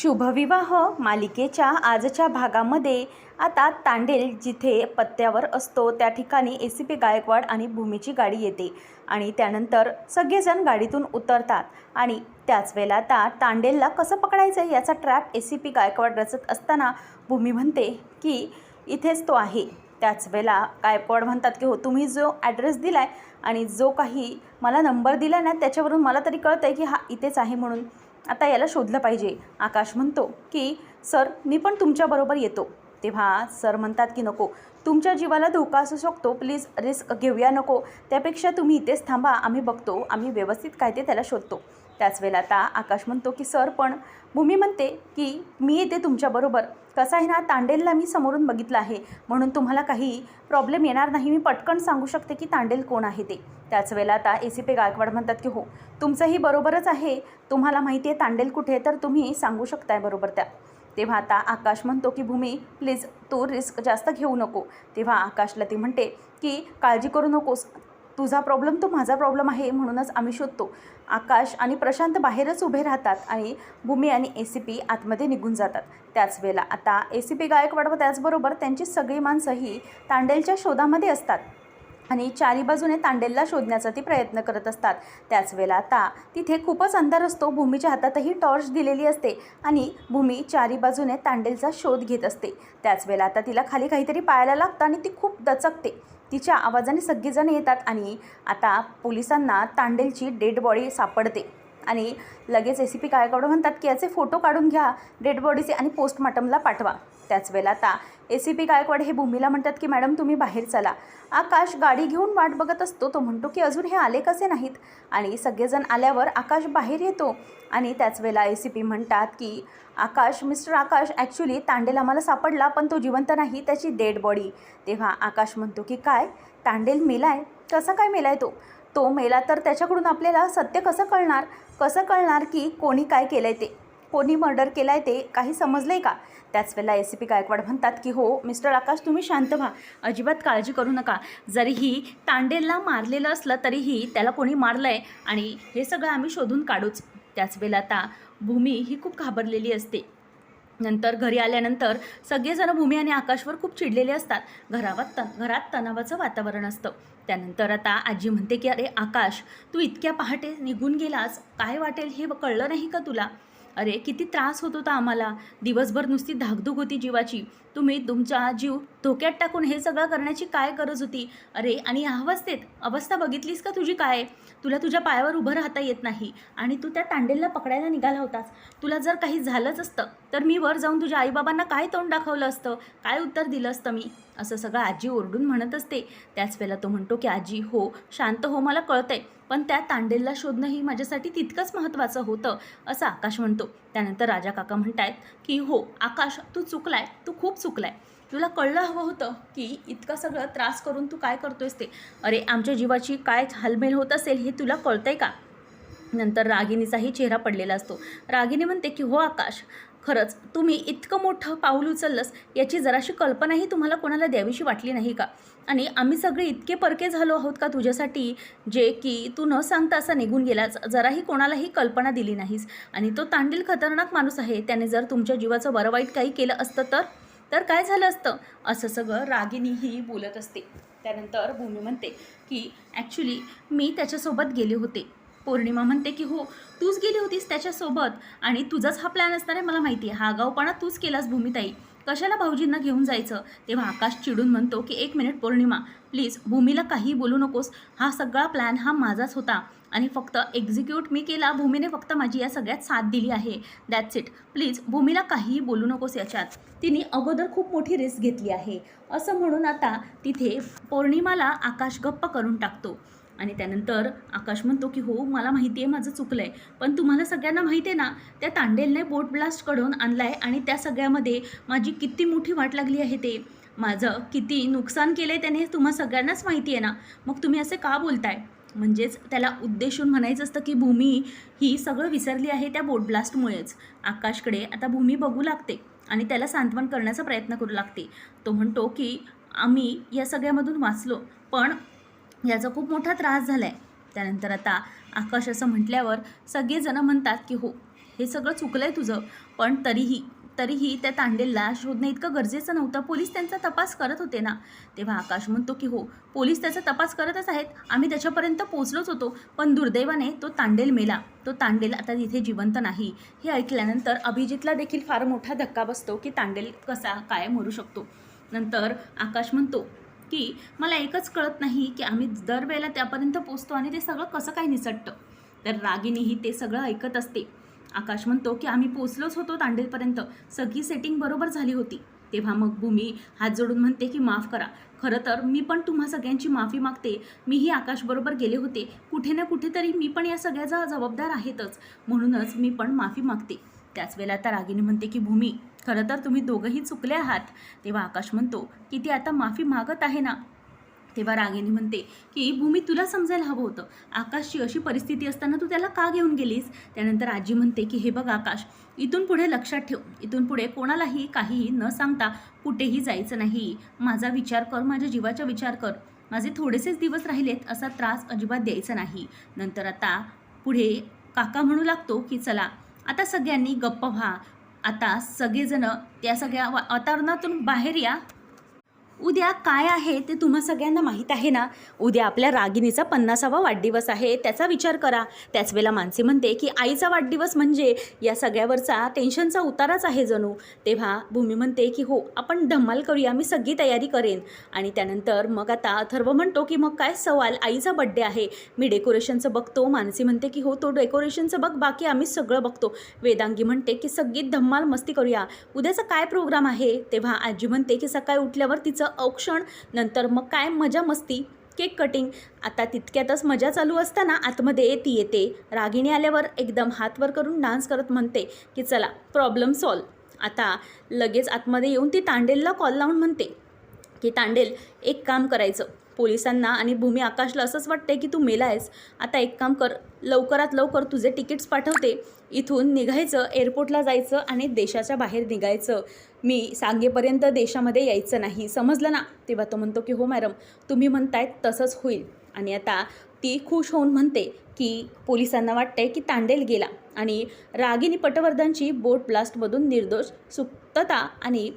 शुभविवाह मालिकेच्या आजच्या भागामध्ये. आता तांडेल जिथे पत्त्यावर असतो त्या ठिकाणी ए सी पी गायकवाड आणि भूमीची गाडी येते आणि त्यानंतर सगळेजण गाडीतून उतरतात आणि त्याच वेळेला आता तांडेलला कसं पकडायचं याचा trap A C P Gaikwad रचत असताना भूमी म्हणते की इथेच तो आहे. त्याच वेळेला गायकवाड म्हणतात की हो तुम्ही जो ॲड्रेस दिला आहे आणि जो काही मला नंबर दिला ना त्याच्यावरून मला तरी कळतं आहे की हा इथेच आहे म्हणून. आता याला शोधलं पाहिजे. आकाश म्हणतो की सर मी पण तुमच्याबरोबर येतो. तेव्हा सर म्हणतात की नको. तुमच्या जीवाला धोका असू शकतो. प्लीज रिस्क घेऊया नको. त्यापेक्षा तुम्ही इथेच थांबा. आम्ही बघतो. आम्ही व्यवस्थित काय ते त्याला शोधतो. त्याच वेळेला आता आकाश म्हणतो की सर पण भूमी म्हणते की मी येते तुमच्याबरोबर. कसं आहे ना तांडेलला मी समोरून बघितलं आहे. म्हणून तुम्हाला काही प्रॉब्लेम येणार नाही. मी पटकन सांगू शकते की तांडेल कोण आहे ते. त्याच वेळेला आता ए सी पी गायकवाड म्हणतात की हो तुमचंही बरोबरच आहे. तुम्हाला माहिती आहे तांडेल कुठे आहे तर तुम्ही सांगू शकताय बरोबर त्या. तेव्हा आता आकाश म्हणतो की भूमी प्लीज तू रिस्क जास्त घेऊ नको. तेव्हा आकाशला ती म्हणते की काळजी करू नकोस. तुझा प्रॉब्लेम तो माझा प्रॉब्लेम आहे म्हणूनच आम्ही शोधतो. आकाश आणि प्रशांत बाहेरच उभे राहतात आणि भूमी आणि ए सी पी आतमध्ये निघून जातात. त्याच वेळेला आता ए सी पी गायकवाड व त्याचबरोबर त्यांची सगळी माणसंही तांडेलच्या शोधामध्ये असतात. आणि चारी बाजूने तांडेलला शोधण्याचा ती प्रयत्न करत असतात. त्याच वेळेला आता तिथे खूपच अंधार असतो. भूमीच्या हातातही टॉर्च दिलेली असते आणि भूमी चारी बाजूने तांडेलचा शोध घेत असते. त्याच वेळेला आता तिला खाली काहीतरी पाहायला लागतं आणि ती खूप दचकते. तिच्या आवाजाने सगळेजण येतात आणि आता पोलिसांना तांडेलची डेड बॉडी सापडते. आणि लगेच ए सी पी गायकवाड म्हणतात की याचे फोटो काढून घ्या डेड बॉडीचे आणि पोस्टमार्टमला पाठवा. त्याच वेळेला आता ए सी पी गायकवाड हे भूमीला म्हणतात की मॅडम तुम्ही बाहेर चला. आकाश गाडी घेऊन वाट बघत असतो. तो म्हणतो की अजून हे आले कसे नाहीत? आणि सगळेजण आल्यावर आकाश बाहेर येतो. आणि त्याच वेळेला ए सी पी म्हणतात की आकाश मिस्टर आकाश ॲक्च्युली तांडेल आम्हाला सापडला पण तो जिवंत नाही त्याची डेड बॉडी तेव्हा आकाश म्हणतो की काय? तांडेल मेलाय? कसा काय मेलाय तो? तो मेला तर त्याच्याकडून आपल्याला सत्य कसं कळणार? कसं कळणार की कोणी काय केलं आहे ते? कोणी मर्डर केलं आहे ते? काही समजलं आहे का? त्याच वेळेला एस सी पी गायकवाड म्हणतात की हो मिस्टर आकाश तुम्ही शांत व्हा. अजिबात काळजी करू नका. जरीही तांडेलला मारलेलं असलं तरीही त्याला कोणी मारलं आहे आणि हे सगळं आम्ही शोधून काढूच. त्याच वेळेला आता भूमी ही खूप घाबरलेली असते. नंतर घरी आल्यानंतर सगळेजण भूमी आणि आकाशवर खूप चिडलेले असतात. घरावात त घरात तणावाचं वातावरण असतं. त्यानंतर आता आजी म्हणते की अरे आकाश तू इतक्या पहाटे निघून गेलास. काय वाटेल हे कळलं नाही का तुला? अरे किती त्रास होत होता आम्हाला. दिवसभर नुसती धाकधूक होती जीवाची. तुम्ही तुमचा जीव धोक्यात टाकून हे सगळं करण्याची काय गरज होती? अरे आणि या अवस्थेत? अवस्था बघितलीस का तुझी काय? तुला तुझ्या पायावर उभं राहता येत नाही आणि तू त्या तांडेलला पकडायला निघाला होतास. तुला जर काही झालंच असतं तर मी वर जाऊन तुझ्या आईबाबांना काय तोंड दाखवलं असतं? काय उत्तर दिलं असतं मी? असं सगळं आजी ओरडून म्हणत असते. त्याच वेळेला तो म्हणतो की आजी हो शांत हो मला कळतंय. पण त्या तांडेलला शोधणंही माझ्यासाठी तितकंच महत्त्वाचं होतं असं आकाश म्हणतो. त्यानंतर राजा काका म्हणतायत की हो आकाश तू चुकलाय. तू खूप चुकलाय. तुला कळलं हवं होतं की इतकं सगळं त्रास करून तू काय करतोयस ते? अरे आमच्या जीवाची काय हालमेल होत असेल हे तुला कळतंय का? नंतर रागिणीचाही चेहरा पडलेला असतो. रागिनी म्हणते की हो आकाश खरंच तुम्ही इतकं मोठं पाऊल उचललंस याची जराशी कल्पनाही तुम्हाला कोणाला द्यावीशी वाटली नाही का? आणि आम्ही सगळे इतके परके झालो आहोत का तुझ्यासाठी जे की तू न सांगता असा निघून गेलाच जराही कोणालाही कल्पना दिली नाहीस. आणि तो तांडील खतरनाक माणूस आहे त्याने जर तुमच्या जीवाचं बरं वाईट काही केलं असतं तर? तर काय झालं असतं? असं सगळं रागिनीही बोलत असते. त्यानंतर भूमी म्हणते की ॲक्च्युली मी त्याच्यासोबत गेले होते. पौर्णिमा म्हणते की हो तूच गेली होतीस त्याच्यासोबत आणि तुझाच हा प्लॅन असणार आहे मला माहिती आहे. हा गावपणा तूच केलास भूमिताई. कशाला भाऊजींना घेऊन जायचं? तेव्हा आकाश चिडून म्हणतो की एक मिनिट पौर्णिमा. प्लीज भूमीला काही बोलू नकोस. हा सगळा प्लॅन हा माझाच होता आणि फक्त एक्झिक्यूट मी केला. भूमीने फक्त माझी या सगळ्यात साथ दिली आहे. दॅट्स इट प्लीज भूमीला काहीही बोलू नकोस याच्यात. तिने अगोदर खूप मोठी रिस्क घेतली आहे. असं म्हणून आता तिथे पौर्णिमाला आकाश गप्प करून टाकतो. आणि त्यानंतर आकाश म्हणतो की हो मला माहिती आहे माझं चुकलं आहे पण तुम्हाला सगळ्यांना माहिती आहे ना त्या तांडेलने बोट ब्लास्टकडून आणला आहे आणि त्या सगळ्यामध्ये माझी किती मोठी वाट लागली आहे ते. माझं किती नुकसान केलं आहे त्याने हे तुम्हा सगळ्यांनाच माहिती आहे ना. मग तुम्ही असे का बोलताय? म्हणजेच त्याला उद्देशून म्हणायचं असतं की भूमी ही सगळं विसरली आहे त्या बोट ब्लास्टमुळेच. आकाशकडे आता भूमी बघू लागते आणि त्याला सांत्वन करण्याचा प्रयत्न करू लागते. तो म्हणतो की आम्ही या सगळ्यामधून वाचलो पण याचा खूप मोठा त्रास झाला आहे त्यानंतर आता आकाश असं म्हटल्यावर सगळेजणं म्हणतात की हो हे सगळं चुकलं आहे तुझं पण तरीही तरीही त्या तांडेलला शोधणं इतकं गरजेचं नव्हतं. पोलीस त्यांचा तपास करत होते ना. तेव्हा आकाश म्हणतो की हो पोलीस त्याचा तपास करतच आहेत. आम्ही त्याच्यापर्यंत पोचलोच होतो पण दुर्दैवाने तो तांडेल मेला. तो तांडेल आता तिथे जिवंत नाही. हे ऐकल्यानंतर अभिजितला देखील फार मोठा धक्का बसतो की तांडेल कसा काय मरू शकतो. नंतर आकाश म्हणतो की मला एकच कळत नाही की आम्ही दरवेळेला त्यापर्यंत पोचतो आणि ते सगळं कसं काय निसटतं. तर रागिनीही ते सगळं ऐकत असते. आकाश म्हणतो की आम्ही पोचलोच होतो तांडेलपर्यंत. सगळी सेटिंग बरोबर झाली होती. तेव्हा मग भूमी हात जोडून म्हणते की माफ करा. खरं तर मी पण तुम्हा सगळ्यांची माफी मागते. मीही आकाशबरोबर गेले होते. कुठे ना कुठेतरी मी पण या सगळ्याचा जबाबदार आहेतच. म्हणूनच मी पण माफी मागते. त्याच वेळेला आता रागिनी म्हणते की भूमी खरं तर तुम्ही दोघंही चुकले आहात. तेव्हा आकाश म्हणतो की ती आता माफी मागत आहे ना? तेव्हा रागिनी म्हणते की भूमी तुला समजायला हवं होतं. आकाशची अशी परिस्थिती असताना तू त्याला का घेऊन गेलीस? त्यानंतर आजी म्हणते की हे बघ आकाश इथून पुढे लक्षात ठेव. इथून पुढे कोणालाही काहीही न सांगता कुठेही जायचं नाही. माझा विचार कर माझ्या जीवाचा विचार कर. माझे थोडेसेच दिवस राहिलेत असा त्रास अजिबात द्यायचा नाही. नंतर आता पुढे काका म्हणू लागतो की चला आता सगळ्यांनी गप्प व्हा. आता सगळेजण त्या सगळ्या वा- वातावरणातून बाहेर या. उद्या काय आहे ते तुम्हा सगळ्यांना माहीत आहे ना? उद्या आपल्या रागिणीचा पन्नासावा वाढदिवस आहे त्याचा विचार करा. त्याच वेळेला मानसी म्हणते की आईचा वाढदिवस म्हणजे या सगळ्यावरचा टेन्शनचा उताराच आहे जणू. तेव्हा भूमी म्हणते की हो आपण धम्माल करूया मी सगळी तयारी करेन. आणि त्यानंतर मग आता अथर्व म्हणतो की मग काय सवाल? आईचा बड्डे आहे. मी डेकोरेशनचं बघतो. मानसी म्हणते की हो तो डेकोरेशनचं बघ बाकी आम्ही सगळं बघतो. वेदांगी म्हणते की सगळी धम्माल मस्ती करूया. उद्याचा काय प्रोग्राम आहे? तेव्हा आजी म्हणते की सकाळी उठल्यावर तिचं औक्षण नंतर मग काय? मजा मस्ती. Cake cutting. आता तितक्यातच मजा चालू असताना आतमध्ये येते येते. रागिणी आल्यावर एकदम हात वर करून डान्स करत म्हणते की चला प्रॉब्लेम सॉल्व आता लगेच आतमध्ये येऊन ती तांडेलला कॉल लावून म्हणते की तांडेल एक काम करायचं. पोलिसांना आणि भूमी आकाशला असंच वाटतंय की तू मेला आहेस आता एक काम कर लवकरात लवकर तुझे तिकीट्स पाठवते. इथून निघायचं एअरपोर्टला जायचं आणि देशाच्या बाहेर निघायचं. मी सांगेपर्यंत देशामध्ये यायचं नाही. समजलं ना? तेव्हा तो म्हणतो की हो मॅडम तुम्ही म्हणतायत तसंच होईल. आणि आता ती खुश होऊन म्हणते की पोलिसांना वाटतंय की तांडेल गेला. आणि रागिनी पटवर्धनची बोट ब्लास्टमधून निर्दोष सुप्तता आणि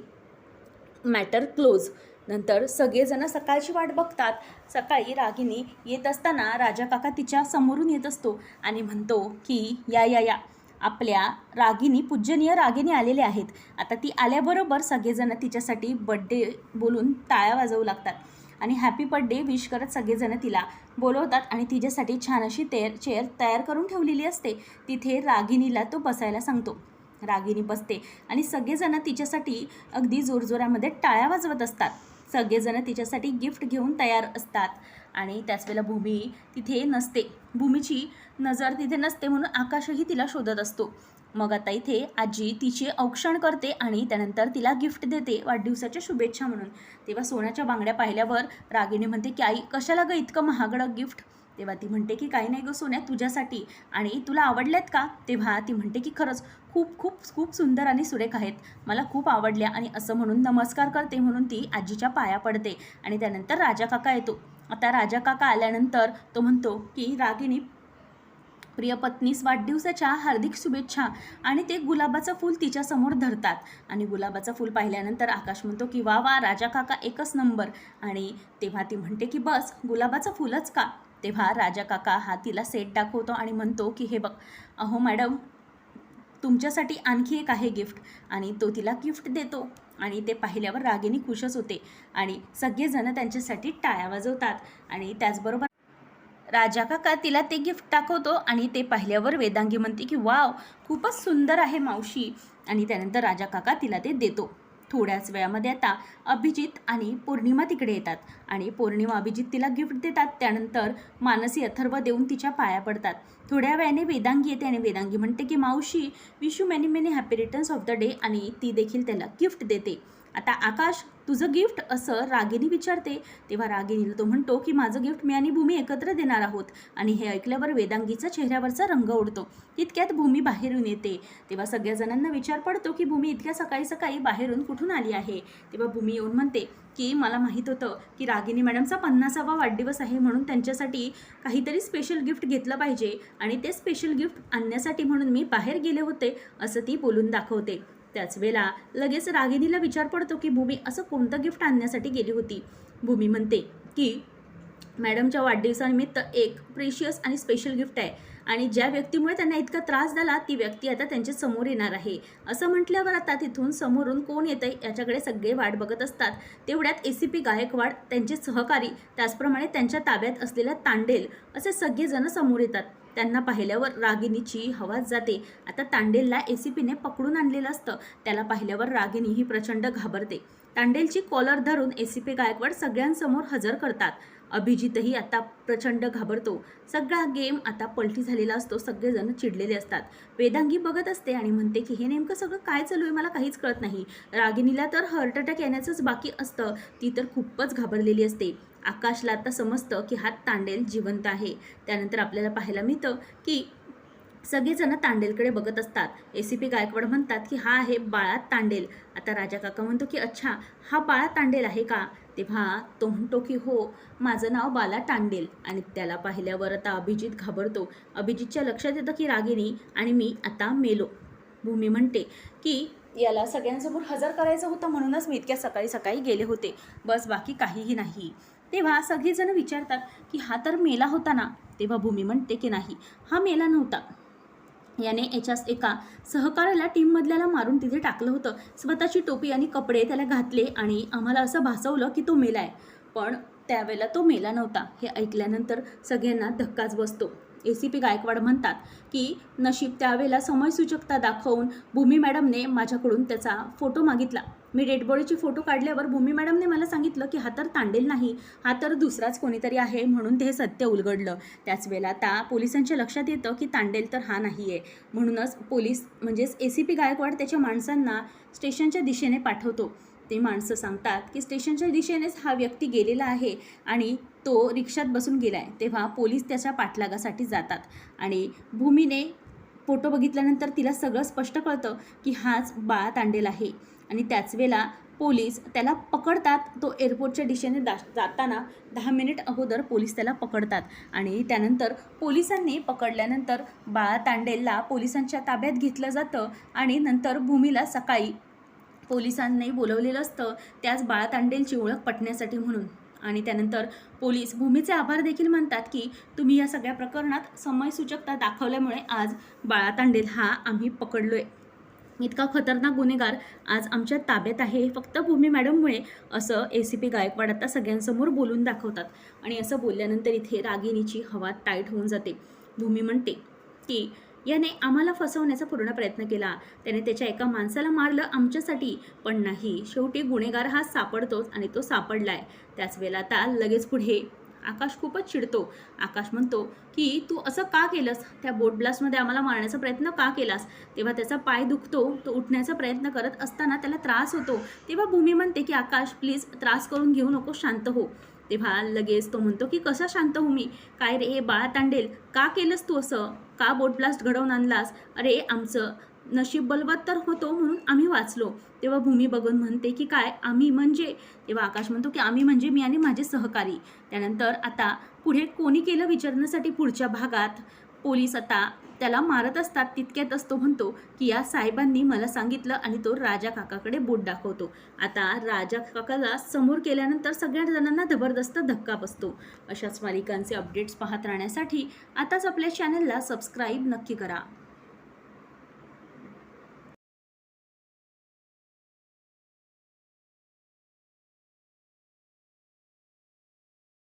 मॅटर क्लोज. नंतर सगळेजण सकाळची वाट बघतात. सकाळी रागिनी येत असताना राजा काका तिच्या समोरून येत असतो आणि म्हणतो की या या या. आपल्या रागिनी पूजनीय रागिनी आलेले आहेत. आता ती आल्याबरोबर सगळेजण तिच्यासाठी बड्डे बोलून टाळ्या वाजवू लागतात आणि हॅपी बड्डे विश करत सगळेजण तिला बोलवतात आणि तिच्यासाठी छान अशी तेर चेअर तयार करून ठेवलेली असते. तिथे रागिनीला तो बसायला सांगतो. रागिनी बसते आणि सगळेजण तिच्यासाठी अगदी जोरजोरामध्ये टाळ्या वाजवत असतात. सगळेजण तिच्यासाठी गिफ्ट घेऊन तयार असतात. आणि त्याच वेळेला भूमी तिथे नसते. भूमीची नजर तिथे नसते म्हणून आकाशही तिला शोधत असतो. मग आता इथे आजी तिचे औक्षण करते आणि त्यानंतर तिला गिफ्ट देते वाढदिवसाच्या शुभेच्छा म्हणून. तेव्हा सोन्याच्या बांगड्या पाहिल्यावर रागिणी म्हणते की आई कशाला गं इतकं महागडं गिफ्ट? तेव्हा ती म्हणते की काही नाही गं सोन्या तुझ्यासाठी. आणि तुला आवडल्यात का? तेव्हा ती म्हणते की खरंच खूप खूप खूप सुंदर आणि सुरेख आहेत. मला खूप आवडल्या आणि असं म्हणून नमस्कार करते म्हणून ती आजीच्या पाया पडते. आणि त्यानंतर राजा काका येतो. आता राजा काका आल्यानंतर तो म्हणतो की रागिणी प्रिय पत्नीस वाढदिवसाच्या हार्दिक शुभेच्छा. आणि ते गुलाबाचं फूल तिच्यासमोर धरतात. आणि गुलाबाचं फूल पाहिल्यानंतर आकाश म्हणतो की वा वा राजा काका एकच नंबर. आणि तेव्हा ती म्हणते की बस गुलाबाचं फुलच का? तेव्हा राजा काका हा तिला सेट दाखवतो आणि म्हणतो की हे बघ अहो मॅडम तुमच्यासाठी आणखी एक आहे गिफ्ट. आणि तो तिला गिफ्ट देतो. आणि ते पाहिल्यावर रागिनी खुशच होते. आणि सगळेजण त्यांच्यासाठी टाळ्या वाजवतात. आणि त्याचबरोबर राजा काका तिला ते गिफ्ट दाखवतो आणि ते पाहिल्यावर वेदांगी म्हणते की वाव खूपच सुंदर आहे मावशी. आणि त्यानंतर राजा काका तिला ते देतो. थोड्याच वेळामध्ये आता अभिजित आणि पौर्णिमा तिकडे येतात आणि पौर्णिमा अभिजित तिला गिफ्ट देतात. त्यानंतर मानसी अथर्व देऊन तिच्या पाया पडतात. थोड्या वेळाने वेदांगी येते आणि वेदांगी म्हणते की मावशी wish you many many happy returns of the day आणि ती देखील त्याला गिफ्ट देते. आता आकाश तुझं गिफ्ट असं रागिनी विचारते. तेव्हा रागिनीला तो म्हणतो की माझं गिफ्ट मी आणि भूमी एकत्र देणार आहोत. आणि हे ऐकल्यावर वेदांगीचा चेहऱ्यावरचा रंग उडतो तितक्यात भूमी बाहेरून येते. तेव्हा सगळ्या जणांना विचार पडतो की भूमी इतक्या सकाळी सकाळी बाहेरून कुठून आली आहे? तेव्हा भूमी येऊन म्हणते की मला माहीत होतं की रागिनी मॅडमचा पन्नासावा वाढदिवस आहे म्हणून त्यांच्यासाठी काहीतरी स्पेशल गिफ्ट घेतलं पाहिजे आणि ते स्पेशल गिफ्ट आणण्यासाठी म्हणून मी बाहेर गेले होते असं ती बोलून दाखवते. त्याच वेळेला लगेच रागिनीला विचार पडतो की भूमी असं कोणतं गिफ्ट आणण्यासाठी गेली होती? भूमी म्हणते की मॅडमच्या वाढदिवसानिमित्त एक प्रेशियस आणि स्पेशल गिफ्ट आहे आणि ज्या व्यक्तीमुळे त्यांना इतका त्रास झाला ती व्यक्ती आता त्यांच्यासमोर येणार आहे. असं म्हटल्यावर आता तिथून समोरून कोण येतं याच्याकडे सगळे वाट बघत असतात. तेवढ्यात ए सी पी गायकवाड त्यांचे सहकारी त्याचप्रमाणे त्यांच्या ताब्यात असलेल्या तांडेल असे सगळेजण समोर येतात. त्यांना पाहिल्यावर रागिणीची हवाच जाते. आता तांडेलला ए सी पीने पकडून आणलेलं असतं. त्याला पाहिल्यावर रागिणी ही प्रचंड घाबरते. तांडेलची कॉलर धरून ए सी पी गायकवाड सगळ्यांसमोर हजर करतात. अभिजितही आता प्रचंड घाबरतो. सगळा गेम आता पलटी झालेला असतो. सगळेजण चिडलेले असतात. वेदांगी बघत असते आणि म्हणते की हे नेमकं सगळं काय चालू आहे? मला काहीच कळत नाही. रागिनीला तर हार्ट अटॅक येण्याचंच बाकी असतं. ती तर खूपच घाबरलेली असते. आकाशला आता समजतं की हा तांडेल जिवंत आहे. त्यानंतर आपल्याला पाहायला मिळतं की सगळेजण तांडेलकडे बघत असतात. ए सी पी गायकवाड म्हणतात की हा आहे बाळा तांडेल. आता राजा काका म्हणतो की अच्छा हा बाळा तांडेल आहे का? तेव्हा तो म्हणतो की हो माझं नाव बाला तांडेल. आणि त्याला पाहिल्यावर आता अभिजित घाबरतो. अभिजितच्या लक्षात येतं की रागिनी आणि मी आता मेलो. भूमी म्हणते की याला सगळ्यांसमोर हजर करायचं होतं म्हणूनच मी इतक्या सकाळी सकाळी गेले होते. बस बाकी काहीही नाही. तेव्हा सगळेजण विचारतात की हा तर मेला होता ना? तेव्हा भूमी म्हणते की नाही. हा मेला नव्हता. याने याच्याच एका सहकार्याला टीममधल्याला मारून तिथे टाकलं होतं. स्वतःची टोपी आणि कपडे त्याला घातले आणि आम्हाला असं भासवलं की तो मेला आहे पण त्यावेळेला तो मेला नव्हता. हे ऐकल्यानंतर सगळ्यांना धक्काच बसतो. ए सी पी गायकवाड म्हणतात की नशीब त्यावेळेला समयसूचकता दाखवून भूमी मॅडमने माझ्याकडून त्याचा फोटो मागितला. मी डेड बॉडीचे फोटो काढल्यावर भूमी मॅडमने मला सांगितलं की हा तर तांडेल नाही हा तर दुसराच कोणीतरी आहे म्हणून ते सत्य उलगडलं. त्याच वेळेला आता पोलिसांच्या लक्षात येतं की तांडेल तर हा नाही आहे म्हणूनच पोलीस म्हणजेच ए सी पी गायकवाड त्याच्या माणसांना स्टेशनच्या दिशेने पाठवतो. ते माणसं सांगतात की स्टेशनच्या दिशेनेच हा व्यक्ती गेलेला आहे आणि तो रिक्षात बसून गेला आहे तेव्हा पोलीस त्याच्या पाठलागासाठी जातात आणि भूमीने फोटो बघितल्यानंतर तिला सगळं स्पष्ट कळतं की हाच बाळा तांडेल आहे. आणि त्याच वेळेला पोलीस त्याला पकडतात. तो एअरपोर्टच्या दिशेने दा जाताना दहा मिनिट अगोदर पोलीस त्याला पकडतात. आणि त्यानंतर पोलिसांनी पकडल्यानंतर बाळा तांडेलला पोलिसांच्या ताब्यात घेतलं जातं आणि नंतर भूमीला सकाळी पोलिसांनी बोलवलेलं असतं. त्याच बाळा तांडेलची ओळख पटण्यासाठी म्हणून. आणि त्यानंतर पोलीस भूमीचे आभार देखील मानतात की तुम्ही या सगळ्या प्रकरणात समयसूचकता दाखवल्यामुळे आज बाळा तांडेल हा आम्ही पकडलो आहे इतका खतरनाक गुन्हेगार आज आमच्या ताब्यात आहे. फक्त भूमी मॅडममुळे असं ए सी पी गायकवाड आता सगळ्यांसमोर बोलून दाखवतात. आणि असं बोलल्यानंतर इथे रागिणीची हवा टाईट होऊन जाते. भूमी म्हणते की याने आम्हाला फसवण्याचा पूर्ण प्रयत्न केला. त्याने त्याच्या एका माणसाला मारलं आमच्यासाठी. पण नाही शेवटी गुन्हेगार हा सापडतोच आणि तो सापडलाय. त्याच वेळेला आता लगेच पुढे आकाश खूपच चिडतो. आकाश म्हणतो की तू असं का केलंस? त्या बोट ब्लास्टमध्ये आम्हाला मारण्याचा प्रयत्न का केलास? तेव्हा त्याचा पाय दुखतो तो उठण्याचा प्रयत्न करत असताना त्याला त्रास होतो. तेव्हा भूमी म्हणते की आकाश प्लीज त्रास करून घेऊ नको शांत हो. तेव्हा लगेच तो म्हणतो की कसा शांत हो मी? काय रे हे बाळा तांडेल. का केलंस तू असं? का बोट ब्लास्ट घडवून आणलास? अरे आमचं नशीब बलवत्तर होतो म्हणून आम्ही वाचलो. तेव्हा भूमी बघून म्हणते की काय? आम्ही म्हणजे? तेव्हा आकाश म्हणतो की आम्ही म्हणजे मी आणि माझे सहकारी. त्यानंतर आता पुढे कोणी केलं विचारण्यासाठी पुढच्या भागात? पोलीस आता त्याला मारत असतात तितक्यातच तो म्हणतो की या साहेबांनी मला सांगितलं आणि तो राजा काकाकडे बोट दाखवतो. आता राजा काकाला समोर केल्यानंतर सगळ्या जणांना जबरदस्त धक्का बसतो. अशाच मालिकांचे अपडेट्स पाहत राहण्यासाठी आताच आपल्या चॅनलला सबस्क्राईब नक्की करा.